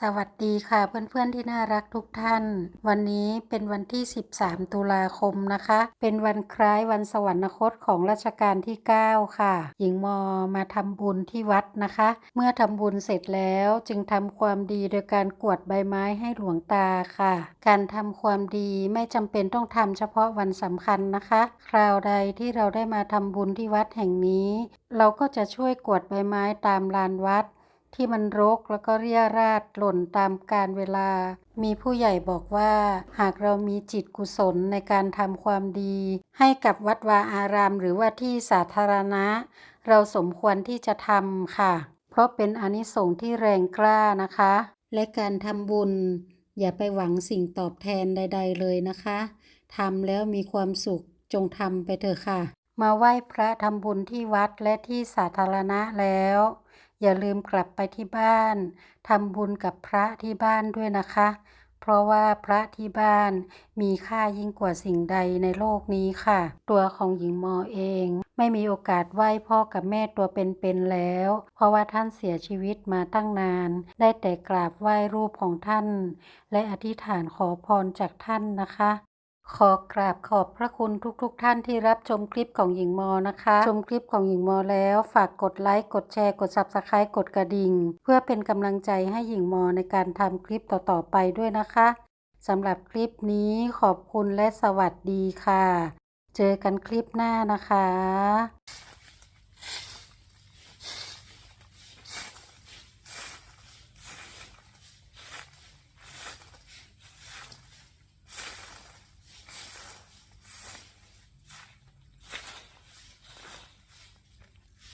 สวัสดีค่ะเพื่อนๆที่น่ารักทุกท่าน วันนี้เป็นวันที่ 13 ตุลาคมนะคะ เป็นวันคล้ายวันสวรรคตของรัชกาลที่ 9 ค่ะ หญิงมอมาทำบุญที่วัดนะคะ เมื่อทำบุญเสร็จแล้วจึงทำความดีโดยการกวดใบไม้ให้หลวงตาค่ะ การทำความดีไม่จำเป็นต้องทำเฉพาะวันสำคัญนะคะ คราวใดที่เราได้มาทำบุญที่วัดแห่งนี้ เราก็จะช่วยกวดใบไม้ตามลานวัด ที่มันรกแล้วก็เรี่ยราดหล่นตามกาลเวลา มีผู้ใหญ่บอกว่า หากเรามีจิตกุศลในการทำความดี ให้กับวัดวาอาราม หรือว่าที่สาธารณะ เราสมควรที่จะทำค่ะ เพราะเป็นอนิสงส์ที่แรงกล้านะคะ และการทำบุญ อย่าไปหวังสิ่งตอบแทนใด ๆ เลยนะคะทำแล้วมีความสุขจงทำไปเถอะค่ะ มาไหว้พระทำบุญที่วัดและที่สาธารณะแล้ว อย่าลืมกลับไปที่บ้านทำบุญกับพระที่บ้านด้วยนะคะ เพราะว่าพระที่บ้านมีค่ายิ่งกว่าสิ่งใดในโลกนี้ค่ะ ตัวของหญิงมอเอง ไม่มีโอกาสไหว้พ่อกับแม่ตัวเป็นๆแล้ว เพราะว่าท่านเสียชีวิตมาตั้งนาน ได้แต่กราบไหว้รูปของท่าน และอธิษฐานขอพรจากท่านนะคะ ขอกราบขอบพระคุณทุกๆทท่านที่รับชมคลิปของหญิงมอนะคะ ชมคลิปของหญิงมอแล้วฝากกดไลค์กดแชร์กด Subscribe กดกระดิ่ง เพื่อเป็นกำลังใจให้หญิงมอในการทำคลิปต่อๆไปด้วยนะคะสำหรับคลิปนี้ขอบคุณและสวัสดีค่ะ เจอกันคลิปหน้านะคะ